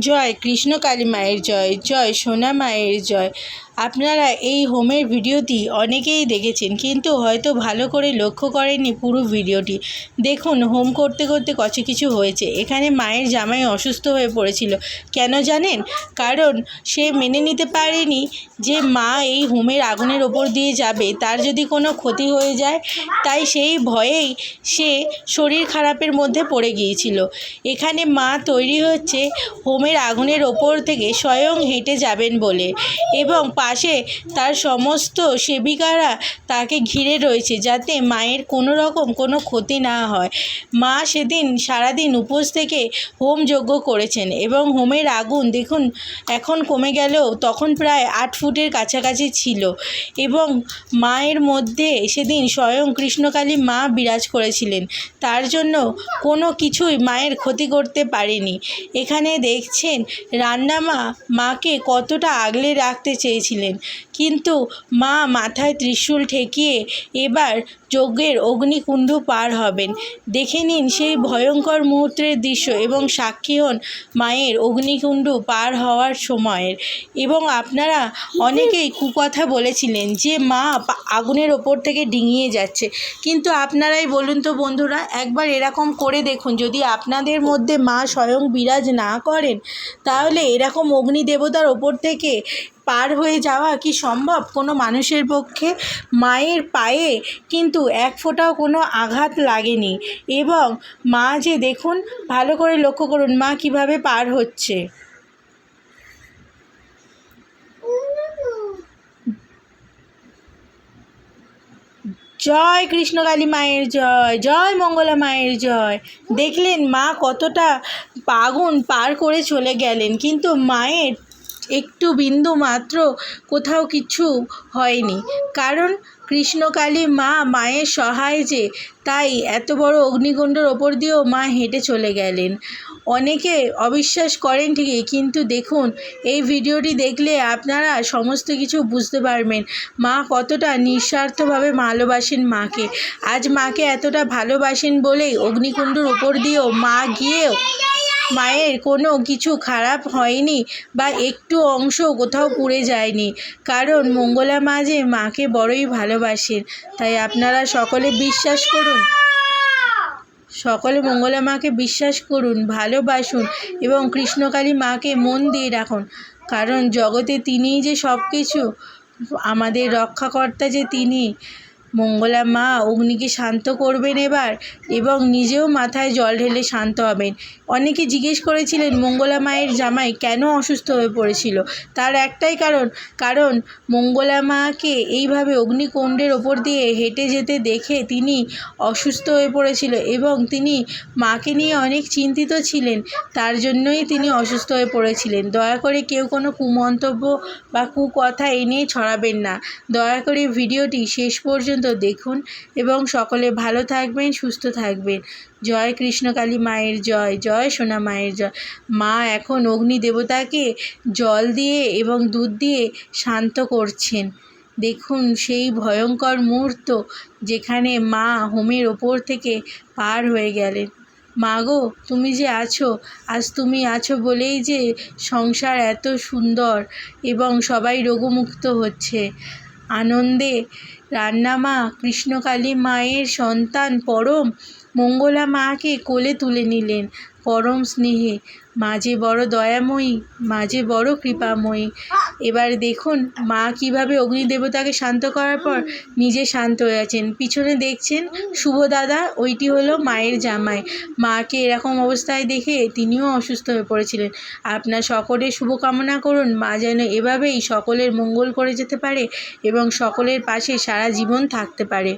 জয় কৃষ্ণ কালী মায়ের জয় জয় সোনা মায়ের জয়। আপনারা এই হোমের ভিডিওটি অনেকেই দেখেছেন, কিন্তু হয়তো ভালো করে লক্ষ্য করেননি পুরো ভিডিওটি। দেখুন, হোম করতে করতে কত কিছু হয়েছে। এখানে মায়ের জামাই অসুস্থ হয়ে পড়েছিল। কেন জানেন? কারণ সে মেনে নিতে পারেনি যে মা এই হোমের আগুনের ওপর দিয়ে যাবে। তার যদি কোনো ক্ষতি হয়ে যায়, তাই সেই ভয়েই সে শরীর খারাপের মধ্যে পড়ে গিয়েছিল। এখানে মা তৈরি হচ্ছে হোমের আগুনের ওপর থেকে স্বয়ং হেঁটে যাবেন বলে। এবং পাশে তার সমস্ত সেবিকারা তাকে ঘিরে রয়েছে যাতে মায়ের কোনো রকম কোনো ক্ষতি না হয়। মা সেদিন সারাদিন উপোস থেকে হোম যজ্ঞ করেছেন এবং হোমের আগুন দেখুন, এখন কমে গেলেও তখন প্রায় আট ফুটের কাছাকাছি ছিল এবং মায়ের মধ্যে সেদিন স্বয়ং কৃষ্ণকালী মা বিরাজ করেছিলেন। তার জন্য কোনো কিছুই মায়ের ক্ষতি করতে পারেনি। এখানে দেখছেন রান্নামা মাকে কতটা আগলে রাখতে চেয়েছিলেন কিন্তু মা মাথায় ত্রিশূল ঠেকিয়ে এবার যজ্ঞের অগ্নিকুণ্ড পার হবেন। দেখে নিন সেই ভয়ঙ্কর মুহূর্তের দৃশ্য এবং সাক্ষী হন মায়ের অগ্নিকুণ্ড পার হওয়ার সময়ের। এবং আপনারা অনেকেই কুকথা বলেছিলেন যে মা আগুনের ওপর থেকে ডিঙিয়ে যাচ্ছে। কিন্তু আপনারাই বলুন তো বন্ধুরা, একবার এরকম করে দেখুন। যদি আপনাদের মধ্যে মা স্বয়ং বিরাজ না করেন, তাহলে এরকম অগ্নি দেবতার ওপর থেকে পার হয়ে যাওয়া কি সম্ভব? কোনো মানুষের পক্ষে মায়ের পায়ে কিন্তু এক ফোঁটাও কোনো আঘাত লাগেনি। এবং মা যে দেখুন, ভালো করে লক্ষ্য করুন, মা কীভাবে পার হচ্ছে। জয় কৃষ্ণকালী মায়ের জয় জয় মঙ্গলা মায়ের জয়। দেখলেন মা কতটা আগুন পার করে চলে গেলেন। কিন্তু মায়ের একটু বিন্দু মাত্র কোথাও কিছু হয়নি। কারণ কৃষ্ণকালী মা মায়ের সহায় যে, তাই এত বড় অগ্নিকুণ্ডের ওপর দিয়েও মা হেঁটে চলে গেলেন। অনেকে অবিশ্বাস করেন ঠিকই, কিন্তু দেখুন, এই ভিডিওটি দেখলে আপনারা সমস্ত কিছু বুঝতে পারবেন। মা কতটা নিঃস্বার্থভাবে ভালোবাসেন মাকে। আজ মাকে এতটা ভালোবাসেন বলেই অগ্নিকুণ্ডের ওপর দিয়েও মা গিয়েও মায়ের কোনো কিছু খারাপ হয়নি বা একটু অংশ কোথাও পুড়ে যায়নি। কারণ মঙ্গলা মা যে মাকে বড়ই ভালোবাসেন, তাই আপনারা সকলে বিশ্বাস করুন। সকলে মঙ্গলা মাকে বিশ্বাস করুন, ভালোবাসুন এবং কৃষ্ণকালী মাকে মন দিয়ে রাখুন। কারণ জগতে তিনিই যে সব কিছু আমাদের রক্ষাকর্তা যে তিনি মঙ্গলা মা অগ্নিকে শান্ত করবেন এবার এবং নিজেও মাথায় জল ঢেলে শান্ত হবেন। অনেকে জিজ্ঞেস করেছিলেন, মঙ্গলা মায়ের জামাই কেন অসুস্থ হয়ে পড়েছিল? তার একটাই কারণ কারণ মঙ্গলা মাকে এইভাবে অগ্নিকুণ্ডের ওপর দিয়ে হেঁটে যেতে দেখে তিনি অসুস্থ হয়ে পড়েছিল এবং তিনি মাকে নিয়ে অনেক চিন্তিত ছিলেন। তার জন্যই তিনি অসুস্থ হয়ে পড়েছিলেন। দয়া করে কেউ কোনো কুমন্তব্য বা কুকথা এ নিয়ে ছড়াবেন না। দয়া করে ভিডিওটি শেষ পর্যন্ত দেখুন এবং সকলে ভালো থাকবেন, সুস্থ থাকবেন। জয় কৃষ্ণকালী মায়ের জয় জয় সোনা মায়ের জয়। মা এখন অগ্নি দেবতাকে জল দিয়ে এবং দুধ দিয়ে শান্ত করছেন। দেখুন সেই ভয়ঙ্কর মুহূর্ত যেখানে মা হোমের ওপর থেকে পার হয়ে গেলেন। মা গো, তুমি যে আছো, আজ তুমি আছো বলেই যে সংসার এত সুন্দর এবং সবাই রোগমুক্ত হচ্ছে। আনন্দে। রান্নামা কৃষ্ণকালী মায়ের সন্তান পরম মঙ্গলা মাকে কোলে তুলে নিলেন, পরম স্নেহে। মাঝে বড় দয়াময়ী, মাঝে বড় কৃপাময়ী। এবার দেখুন, মা কীভাবে অগ্নিদেবতাকে শান্ত করার পর নিজে শান্ত হয়ে আছেন। পিছনে দেখছেন শুভ দাদা, ওইটি হলো মায়ের জামাই। মাকে এরকম অবস্থায় দেখে তিনিও অসুস্থ হয়ে পড়েছিলেন। আপনার সকলের শুভকামনা করুন, মা যেন এভাবেই সকলের মঙ্গল করে যেতে পারে এবং সকলের পাশে সারা জীবন থাকতে পারে।